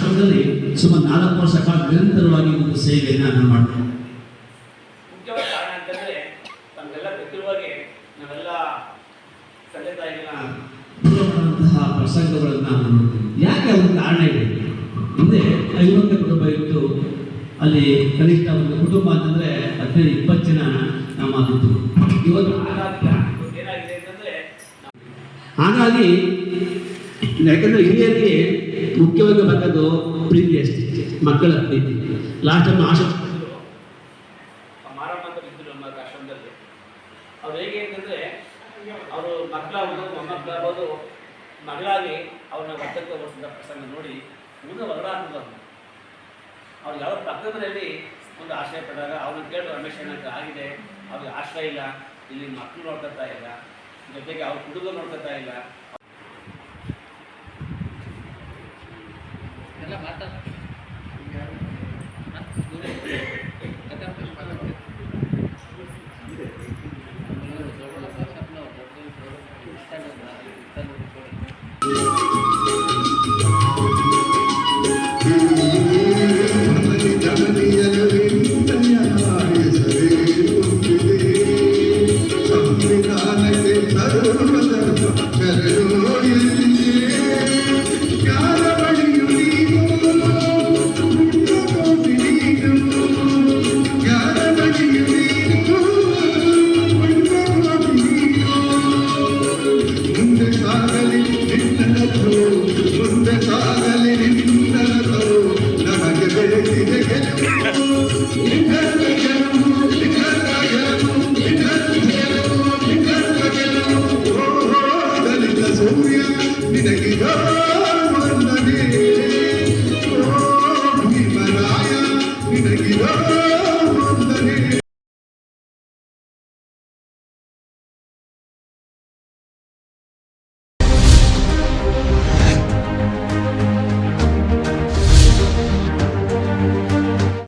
ಆಶ್ರಮದಲ್ಲಿ ಸುಮಾರು ನಾಲ್ಕು ವರ್ಷ ಕಾಲ ನಿರಂತರವಾಗಿ ಒಂದು ಸೇವೆಯನ್ನು ನಾನು ಮಾಡ್ತೇನೆ. ಮುಖ್ಯವಾದ ಕಾರಣ ಅಂತಂದ್ರೆ ತಮಗೆಲ್ಲ ನಾವೆಲ್ಲ ತಂದೆ ತಾಯಿಗಳ ದೂರ ಮಾಡುವಂತಹ ಪ್ರಸಂಗಗಳನ್ನು ನಾನು ಯಾಕೆ ಒಂದು ಕಾರಣ ಇದೆ? ಹಿಂದೆ ಐವತ್ತು ಕುಟುಂಬ ಇತ್ತು. ಅಲ್ಲಿ ಕನಿಷ್ಠ ಒಂದು ಕುಟುಂಬ ಅಂತಂದ್ರೆ ಹದಿನೈದು ಇಪ್ಪತ್ತು ಜನ ನಮ್ಮ ಇವತ್ತು ಹಾಗಾಗಿ ಯಾಕಂದ್ರೆ ಹಿರಿಯರಿಗೆ ಮುಖ್ಯವಾಗಿ ಬಂದದ್ದು ಪ್ರೀತಿ ಅಷ್ಟೇ, ಮಕ್ಕಳ ಪ್ರೀತಿ. ಲಾಸ್ಟ್ ಟೈಮ್ ಆಶ ಆಶ್ರಮದಲ್ಲಿ ಅವ್ರು ಹೇಗೆ ಅವರು ಮಗಳಾಗಿ ಅವ್ರನ್ನ ವರ್ತಕ್ಕೆ ಬರ್ಸಿದ ಪ್ರಸಂಗ ನೋಡಿ ಮುಂದೆ ಹೊರಡಾಕ್ಬೋದು ಅವ್ರು ಯಾವ ಪಕ್ಕದಲ್ಲಿ ಒಂದು ಆಶ್ರಯ ಪಡೆದಾಗ ಅವ್ರನ್ನ ಕೇಳಿದ್ರು, ರಮೇಶ್ ಏನಂತ ಆಗಿದೆ, ಅವ್ರಿಗೆ ಆಶ್ರಯ ಇಲ್ಲ, ಇಲ್ಲಿ ಮಕ್ಕಳು ನೋಡ್ಕೊತಾ ಇಲ್ಲ ಜೊತೆಗೆ ಅವ್ರ ಹುಡುಗ ನೋಡ್ಕೊತಾ ಇಲ್ಲ आता. ni de que yo